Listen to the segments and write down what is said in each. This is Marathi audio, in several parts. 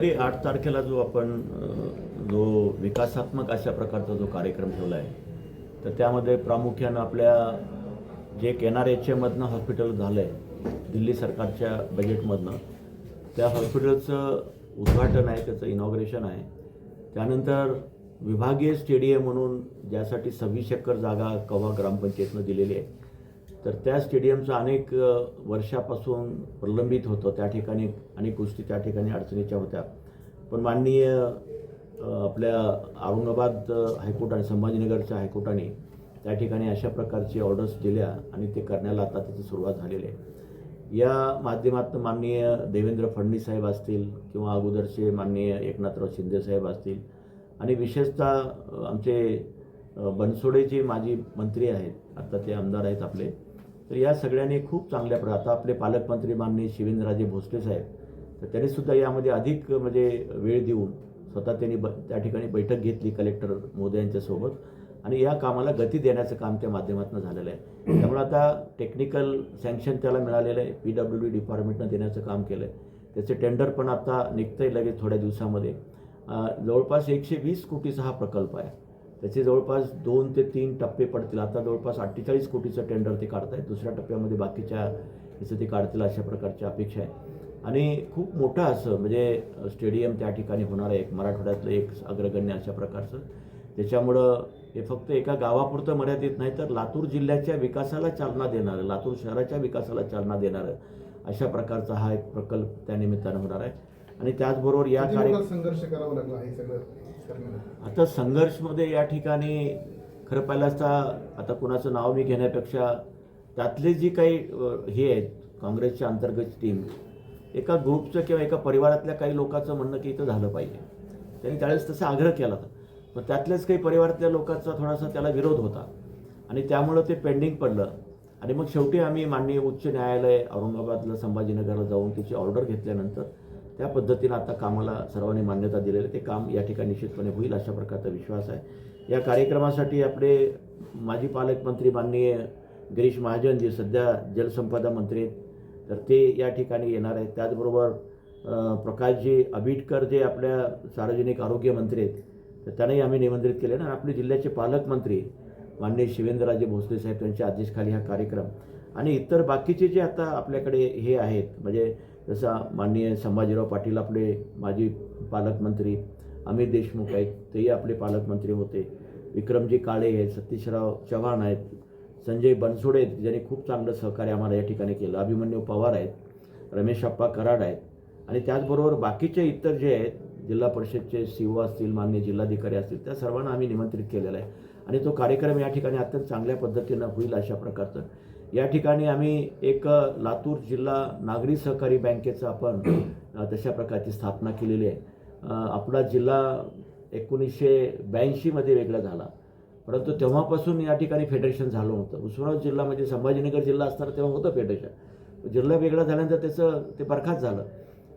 तरी आठ तारखेला जो आपण जो विकासात्मक अशा प्रकारचा जो कार्यक्रम ठेवला आहे तर त्यामध्ये प्रामुख्यानं आपल्या जे एक एन आर एच एमधनं हॉस्पिटल झालं आहे दिल्ली सरकारच्या बजेटमधनं त्या हॉस्पिटलचं उद्घाटन आहे त्याचं इनॉग्रेशन आहे. त्यानंतर विभागीय स्टेडियम म्हणून ज्यासाठी सव्वीस एकर जागा कव्हा ग्रामपंचायतनं दिलेली आहे तर त्या स्टेडियमचं अनेक वर्षापासून प्रलंबित होतं. त्या ठिकाणी अनेक गोष्टी त्या ठिकाणी अडचणीच्या होत्या. पण माननीय आपल्या औरंगाबाद हायकोर्ट आणि संभाजीनगरच्या हायकोर्टाने त्या ठिकाणी अशा प्रकारची ऑर्डर्स दिल्या आणि ते करण्याला आता त्याची सुरुवात झालेली आहे. या माध्यमातून माननीय देवेंद्र फडणवीस साहेब असतील किंवा अगोदरचे माननीय एकनाथराव शिंदे साहेब असतील आणि विशेषतः आमचे बनसोडेचे बनसोडे जे माजी मंत्री आहेत. आता ते आमदार आहेत आपले. तर या सगळ्यांनी खूप चांगल्या प्र आता आपले पालकमंत्री माननीय शिवेंद्रराजे भोसले साहेब तर त्यांनी सुद्धा यामध्ये अधिक म्हणजे वेळ देऊन स्वतः त्यांनी ब त्या ठिकाणी बैठक घेतली कलेक्टर मोदयांच्यासोबत आणि या कामाला गती देण्याचं काम त्या माध्यमातून झालेलं आहे. त्यामुळे आता टेक्निकल सँक्शन त्याला मिळालेलं आहे. पी डब्ल्यू डी डिपार्टमेंटनं देण्याचं काम केलं आहे. त्याचे टेंडर पण आता निघतंय लगेच थोड्या दिवसामध्ये. जवळपास एकशे वीस कोटीचा हा प्रकल्प आहे. त्याचे जवळपास दोन ते तीन टप्पे पडतील. आता जवळपास अठ्ठेचाळीस कोटीचं टेंडर ते काढत आहेत दुसऱ्या टप्प्यामध्ये बाकीच्या याचं ते काढतील अशा प्रकारची अपेक्षा आहे. आणि खूप मोठं असं म्हणजे स्टेडियम त्या ठिकाणी होणार आहे. एक मराठवाड्यातलं एक अग्रगण्य अशा प्रकारचं. त्याच्यामुळं हे फक्त एका गावापुरतं मर्यादित नाही तर लातूर जिल्ह्याच्या विकासाला चालना देणारं लातूर शहराच्या विकासाला चालना देणारं अशा प्रकारचा हा एक प्रकल्प त्यानिमित्तानं होणार आहे. आणि त्याचबरोबर या कार्य संघर्ष करावा लागला हे सगळं आता संघर्षमध्ये या ठिकाणी खरं पाहिलं असता आता कुणाचं नाव मी घेण्यापेक्षा त्यातले जी काही हे आहेत काँग्रेसच्या अंतर्गत टीम एका ग्रुपचं किंवा एका परिवारातल्या काही लोकांचं म्हणणं की इथं झालं पाहिजे. त्यांनी त्यावेळेस तसा आग्रह केला होता. पण त्यातलेच काही परिवारातल्या लोकांचा थोडासा त्याला विरोध होता. आणि त्यामुळं ते पेंडिंग पडलं. आणि मग शेवटी आम्ही माननीय उच्च न्यायालय औरंगाबादला संभाजीनगरला जाऊन त्याची ऑर्डर घेतल्यानंतर त्या पद्धतीनं आता कामाला सर्वांनी मान्यता दिलेली आहे. ते काम या ठिकाणी निश्चितपणे होईल अशा प्रकारचा विश्वास आहे. या कार्यक्रमासाठी आपले माजी पालकमंत्री माननीय गिरीश महाजन जे सध्या जलसंपदा मंत्री आहेत तर ते या ठिकाणी येणार आहेत. त्याचबरोबर प्रकाशजी आबिटकर जे आपल्या सार्वजनिक आरोग्य मंत्री आहेत तर त्यांनाही आम्ही निमंत्रित केले ना आपले जिल्ह्याचे पालकमंत्री माननीय शिवेंद्रराजे भोसले साहेब त्यांच्या आदेशखाली हा कार्यक्रम. आणि इतर बाकीचे जे आता आपल्याकडे हे आहेत म्हणजे जसा माननीय संभाजीराव पाटील आपले माजी पालकमंत्री अमित देशमुख आहेत तेही आपले पालकमंत्री होते. विक्रमजी काळे आहेत सतीशराव चव्हाण आहेत संजय बनसोडे आहेत ज्यांनी खूप चांगलं सहकार्य आम्हाला या ठिकाणी केलं. अभिमन्यू पवार आहेत रमेश अप्पा कराड आहेत आणि त्याचबरोबर बाकीचे इतर जे आहेत जिल्हा परिषदचे सी ओ असतील मान्य जिल्हाधिकारी असतील त्या सर्वांना आम्ही निमंत्रित केलेलं आहे. आणि तो कार्यक्रम या ठिकाणी अत्यंत चांगल्या पद्धतीनं होईल अशा प्रकारचं. या ठिकाणी आम्ही एक लातूर जिल्हा नागरी सहकारी बँकेचं आपण तशा प्रकारची स्थापना केलेली आहे. आपला जिल्हा एकोणीसशे ब्याऐंशीमध्ये वेगळा झाला. परंतु तेव्हापासून या ठिकाणी फेडरेशन झालं होतं. उस्मानाबाद जिल्हा म्हणजे संभाजीनगर जिल्हा असताना तेव्हा होतं फेडरेशन. जिल्हा वेगळा झाल्यानंतर त्याचं ते बरखास्त झालं.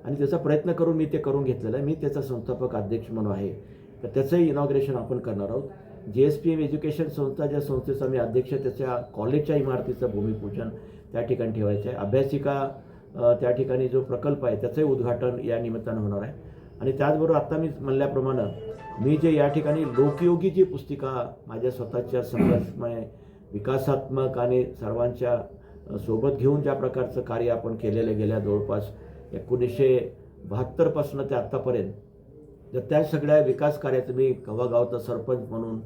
आणि त्याचा प्रयत्न करून मी ते करून घेतलेलं आहे. मी त्याचा संस्थापक अध्यक्ष म्हणून आहे. तर त्याचंही इनॉग्रेशन आपण करणार आहोत. जे एस पी एम एज्युकेशन संस्था ज्या संस्थेचा मी अध्यक्ष त्याच्या कॉलेजच्या इमारतीचं भूमिपूजन त्या ठिकाणी ठेवायचं आहे. अभ्यासिका त्या ठिकाणी जो प्रकल्प आहे त्याचंही उद्घाटन या निमित्तानं होणार आहे. आणि त्याचबरोबर आत्ता मी म्हणल्याप्रमाणे मी जे या ठिकाणी लोकयोगी जी पुस्तिका माझ्या स्वतःच्या संघर्षमय विकासात्मक आणि सर्वांच्या सोबत घेऊन ज्या प्रकारचं कार्य आपण केलेलं गेल्या जवळपास एकोणीसशे बहात्तरपासून ते आत्तापर्यंत तर त्या सगळ्या विकास कार्याचं मी गावचा सरपंच म्हणून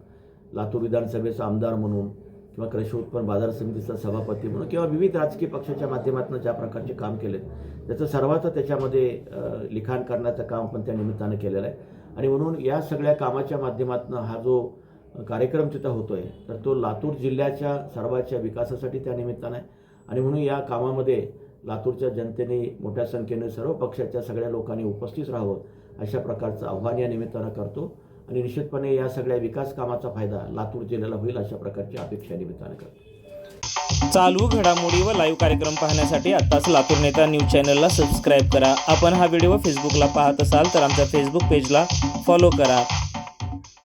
लातूर विधानसभेचा आमदार म्हणून किंवा कृषी उत्पन्न बाजार समितीचा सभापती म्हणून किंवा विविध राजकीय पक्षाच्या माध्यमातून ज्या प्रकारचे काम केले त्याचं सर्वाचं त्याच्यामध्ये लिखाण करण्याचं काम पण त्या निमित्तानं केलेलं आहे. आणि म्हणून या सगळ्या कामाच्या माध्यमातून हा जो कार्यक्रम तिथं होतो आहे तर तो लातूर जिल्ह्याच्या सर्वाच्या विकासासाठी त्या निमित्तानं आहे. आणि म्हणून या कामामध्ये लातूरच्या जनतेने मोठ्या संख्येने सर्व पक्षाच्या सगळ्या लोकांनी उपस्थित राहावं अशा प्रकारचं आव्हान या निमित्तानं करतो. आणि निश्चितपणे या सगळ्या विकास कामाचा फायदा लातूर जिल्ह्याला होईल अशा प्रकारची अपेक्षा निमित्तानं करतो. चालू घडामोडी व लाईव्ह कार्यक्रम पाहण्यासाठी आत्ताच लातूर नेता न्यूज चॅनलला सबस्क्राईब करा. आपण हा व्हिडिओ फेसबुकला पाहत असाल तर आमच्या फेसबुक पेजला फॉलो करा.